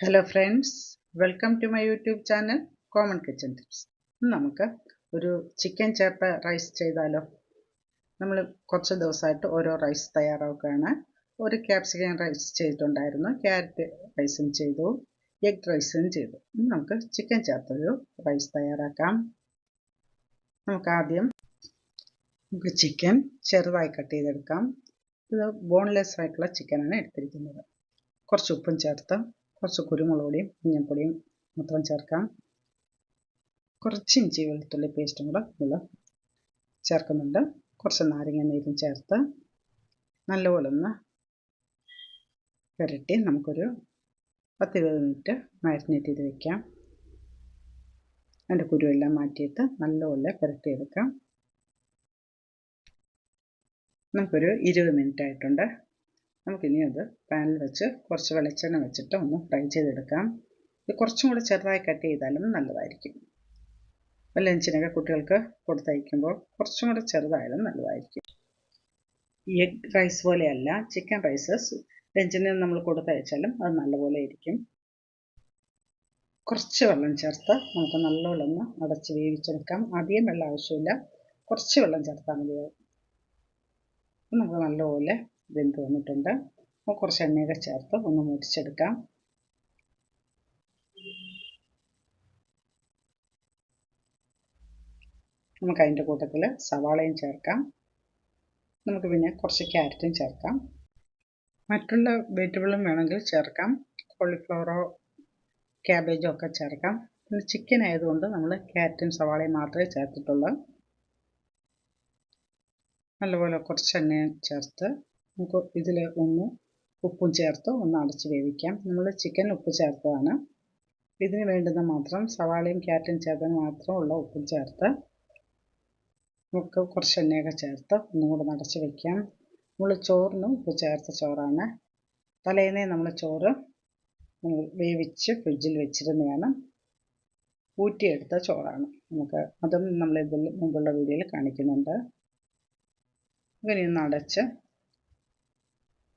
Hello friends welcome to my YouTube channel common kitchen tips നമുക്ക് ഒരു chicken ചേർത്ത rice ചെയ്താലോ? നമ്മൾ കുറച്ച് ദിവസമായിട്ട് ഓരോ റൈസ് തയ്യാറാക്കുകയാണ്. ഒരു ക്യാപ്സിക്കൻ റൈസ് ചെയ്തിട്ടുണ്ടായിരുന്നു. ക്യാരറ്റ് റൈസും ചെയ്തു. എഗ് റൈസും ചെയ്തു. നമുക്ക് ചിക്കൻ ചേർത്തൊരു റൈസ് തയ്യാറാക്കാം. നമുക്ക് ആദ്യം നമുക്ക് ചിക്കൻ ചെറുതായി കട്ട് ചെയ്തെടുക്കാം. ഇത് ബോൺലെസ് ആയിട്ടുള്ള ചിക്കനാണ് എടുത്തിരിക്കുന്നത്. കുറച്ച് ഉപ്പും ചേർത്ത് കുറച്ച് കുരുമുളക് പൊടിയും മഞ്ഞൾപ്പൊടിയും മൊത്തം ചേർക്കാം. കുറച്ച് ഇഞ്ചി വെളുത്തുള്ളി പേസ്റ്റും കൂടെ നമ്മൾ ചേർക്കുന്നുണ്ട്. കുറച്ച് നാരങ്ങ നീരും ചേർത്ത് നല്ലപോലെ ഒന്ന് പുരട്ടി നമുക്കൊരു പത്ത് ഇരുപത് മിനിറ്റ് മാരിനേറ്റ് ചെയ്ത് വെക്കാം. അതിന്റെ കുരുവെല്ലാം മാറ്റിയിട്ട് നല്ലപോലെ പുരട്ടിയെടുക്കാം നമുക്കൊരു ഇരുപത് മിനിറ്റ് ആയിട്ടുണ്ട്. നമുക്കിനി അത് പാനിൽ വെച്ച് കുറച്ച് വെളിച്ചെണ്ണ വെച്ചിട്ട് ഒന്ന് ഫ്രൈ ചെയ്തെടുക്കാം. ഇത് കുറച്ചും കൂടി ചെറുതായി കട്ട് ചെയ്താലും നല്ലതായിരിക്കും. ലഞ്ചിനൊക്കെ കുട്ടികൾക്ക് കൊടുത്തയക്കുമ്പോൾ കുറച്ചും കൂടി ചെറുതായാലും നല്ലതായിരിക്കും. എഗ് റൈസ് പോലെയല്ല ചിക്കൻ റൈസസ് ലഞ്ചിന് നമ്മൾ കൊടുത്തയച്ചാലും അത് നല്ലപോലെ ഇരിക്കും. കുറച്ച് വെള്ളം ചേർത്ത് നമുക്ക് നല്ലപോലെ ഒന്ന് അടച്ച് വേവിച്ചെടുക്കാം. അധികം വെള്ളം ആവശ്യമില്ല. കുറച്ച് വെള്ളം ചേർത്താൽ മതിയാവും. നമുക്ക് നല്ലപോലെ വെന്ത് വന്നിട്ടുണ്ട്. കുറച്ച് എണ്ണയൊക്കെ ചേർത്ത് ഒന്ന് മുരിച്ചെടുക്കാം നമുക്ക് അതിന്റെ കൂട്ടത്തിൽ സവാളയും ചേർക്കാം. നമുക്ക് പിന്നെ കുറച്ച് ക്യാരറ്റും ചേർക്കാം. മറ്റുള്ള വെജിറ്റബിളും വേണമെങ്കിൽ ചേർക്കാം. കോളിഫ്ലവറോ ക്യാബേജോ ഒക്കെ ചേർക്കാം. പിന്നെ ചിക്കൻ ആയതുകൊണ്ട് നമ്മൾ ക്യാരറ്റും സവാളയും മാത്രമേ ചേർത്തിട്ടുള്ളൂ. നല്ലപോലെ കുറച്ച് എണ്ണയും ചേർത്ത് നമുക്ക് ഇതിൽ ഒന്ന് ഉപ്പും ചേർത്ത് ഒന്ന് അടച്ച് വേവിക്കാം. നമ്മൾ ചിക്കൻ ഉപ്പ് ചേർത്തതാണ്. ഇതിന് വേണ്ടുന്ന മാത്രം സവാളയും ക്യാരറ്റും ചേർത്തതിന് മാത്രമുള്ള ഉപ്പും ചേർത്ത് നമുക്ക് കുറച്ച് എണ്ണയൊക്കെ ചേർത്ത് ഒന്നും കൂടെ അടച്ച് വയ്ക്കാം നമ്മൾ ചോറിനും ഉപ്പ് ചേർത്ത ചോറാണ്. തലേന്നേ നമ്മൾ ചോറ് വേവിച്ച് ഫ്രിഡ്ജിൽ വെച്ചിരുന്നതാണ് ഊറ്റിയെടുത്ത ചോറാണ്. നമുക്ക് അതും നമ്മൾ ഇതിൽ മുമ്പുള്ള വീഡിയോയിൽ കാണിക്കുന്നുണ്ട്. ഇങ്ങനെ ഒന്ന് അടച്ച്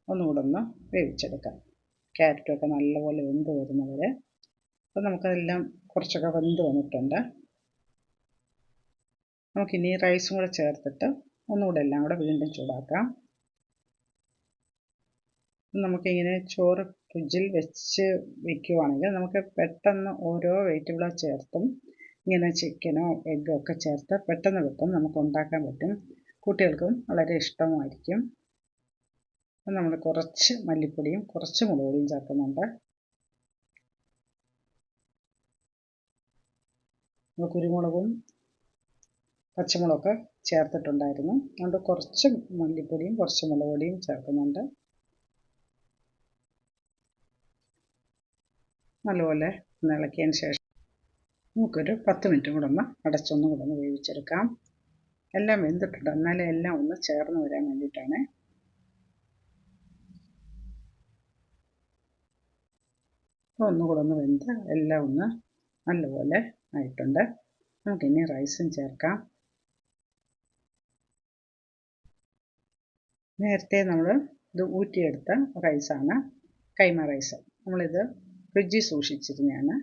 ഒന്നുകൂടെ ഒന്ന് വേവിച്ചെടുക്കാം ക്യാരറ്റൊക്കെ നല്ലപോലെ വെന്ത് വരുന്നവരെ. അപ്പോൾ നമുക്കതെല്ലാം കുറച്ചൊക്കെ വെന്ത് വന്നിട്ടുണ്ട്. നമുക്കിനി റൈസും കൂടെ ചേർത്തിട്ട് ഒന്നുകൂടെ എല്ലാം കൂടെ വീണ്ടും ചൂടാക്കാം. നമുക്കിങ്ങനെ ചോറ് ഫ്രിഡ്ജിൽ വെച്ച് വെക്കുവാണെങ്കിൽ നമുക്ക് പെട്ടെന്ന് ഓരോ വെജിറ്റബിളോ ചേർത്തും ഇങ്ങനെ ചിക്കനോ എഗ്ഗോ ഒക്കെ ചേർത്ത് പെട്ടെന്ന് വെക്കും നമുക്ക് ഉണ്ടാക്കാൻ പറ്റും. കുട്ടികൾക്കും വളരെ ഇഷ്ടമായിരിക്കും. നമ്മൾ കുറച്ച് മല്ലിപ്പൊടിയും കുറച്ച് മുളകുപൊടിയും ചേർക്കുന്നുണ്ട്. കുരുമുളകും പച്ചമുളകൊക്കെ ചേർത്തിട്ടുണ്ടായിരുന്നു. അതുകൊണ്ട് കുറച്ച് മല്ലിപ്പൊടിയും കുറച്ച് മുളകുപൊടിയും ചേർക്കുന്നുണ്ട്. നല്ലപോലെ ഒന്ന് ഇളക്കിയതിന് ശേഷം നമുക്കൊരു പത്ത് മിനിറ്റും കൂടെ ഒന്ന് അടച്ചൊന്നും കൂടെ ഒന്ന് വേവിച്ചെടുക്കാം. എല്ലാം വെന്തിട്ടുണ്ട്. എന്നാലേ എല്ലാം ഒന്ന് ചേർന്ന് വരാൻ വേണ്ടിയിട്ടാണ്. ഒന്നുകൂടെ ഒന്ന് വെന്ത് എല്ലാം ഒന്ന് നല്ലപോലെ ആയിട്ടുണ്ട്. നമുക്കിനി റൈസും ചേർക്കാം. നേരത്തെ നമ്മൾ ഇത് ഊറ്റിയെടുത്ത റൈസാണ്. കൈമ റൈസ്. നമ്മളിത് ഫ്രിഡ്ജിൽ സൂക്ഷിച്ചിരുന്നതാണ്.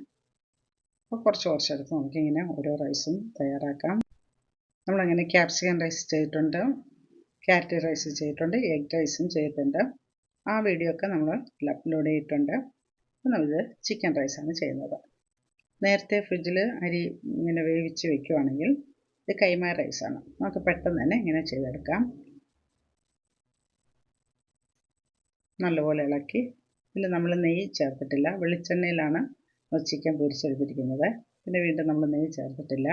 അപ്പോൾ കുറച്ച് കുറച്ചെടുത്ത് നമുക്കിങ്ങനെ ഓരോ റൈസും തയ്യാറാക്കാം. നമ്മളങ്ങനെ ക്യാപ്സിക്കൻ റൈസ് ചെയ്തിട്ടുണ്ട്. ക്യാരറ്റ് റൈസ് ചെയ്തിട്ടുണ്ട്. എഗ് റൈസും ചെയ്തിട്ടുണ്ട്. ആ വീഡിയോ ഒക്കെ നമ്മൾ അപ്ലോഡ് ചെയ്തിട്ടുണ്ട്. നമ്മളിത് ചിക്കൻ ആണ് ചെയ്യുന്നത്. നേരത്തെ ഫ്രിഡ്ജിൽ അരി ഇങ്ങനെ വേവിച്ച് വെക്കുവാണെങ്കിൽ ഇത് കൈമ റൈസാണ് നമുക്ക് പെട്ടെന്ന് തന്നെ ഇങ്ങനെ ചെയ്തെടുക്കാം. നല്ലപോലെ ഇളക്കി. ഇതിൽ നമ്മൾ നെയ്യ് ചേർത്തിട്ടില്ല. വെളിച്ചെണ്ണയിലാണ് ചിക്കൻ പൊരിച്ചെടുത്തിരിക്കുന്നത്. പിന്നെ വീണ്ടും നമ്മൾ നെയ്യ് ചേർത്തിട്ടില്ല.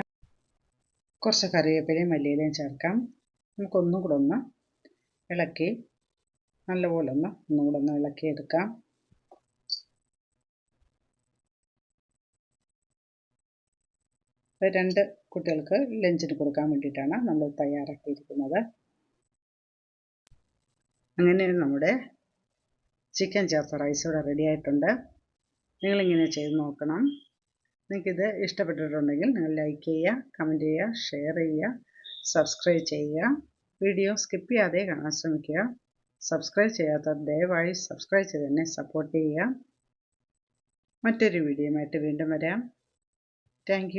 കുറച്ച് കറിവേപ്പിലയും മല്ലിയിലയും ചേർക്കാം. നമുക്കൊന്നും കൂടെ ഒന്ന് ഇളക്കി നല്ലപോലെ ഒന്ന് ഒന്നും കൂടെ ഒന്ന് ഇളക്കിയെടുക്കാം. രണ്ട് കുട്ടികൾക്ക് ലഞ്ചിന് കൊടുക്കാൻ വേണ്ടിയിട്ടാണ് നമ്മൾ തയ്യാറാക്കിയിരിക്കുന്നത്. അങ്ങനെ നമ്മുടെ ചിക്കൻ ചേർത്ത റൈസ് ഇവിടെ റെഡി ആയിട്ടുണ്ട്. നിങ്ങളിങ്ങനെ ചെയ്ത് നോക്കണം. നിങ്ങൾക്കിത് ഇഷ്ടപ്പെട്ടിട്ടുണ്ടെങ്കിൽ നിങ്ങൾ ലൈക്ക് ചെയ്യുക കമന്റ് ചെയ്യുക ഷെയർ ചെയ്യുക സബ്സ്ക്രൈബ് ചെയ്യുക. വീഡിയോ സ്കിപ്പ് ചെയ്യാതെ കാണാൻ ശ്രമിക്കുക. സബ്സ്ക്രൈബ് ചെയ്യാത്തവർ ദയവായി സബ്സ്ക്രൈബ് ചെയ്ത് തന്നെ സപ്പോർട്ട് ചെയ്യുക. മറ്റൊരു വീഡിയോ ആയിട്ട് വീണ്ടും വരാം. താങ്ക്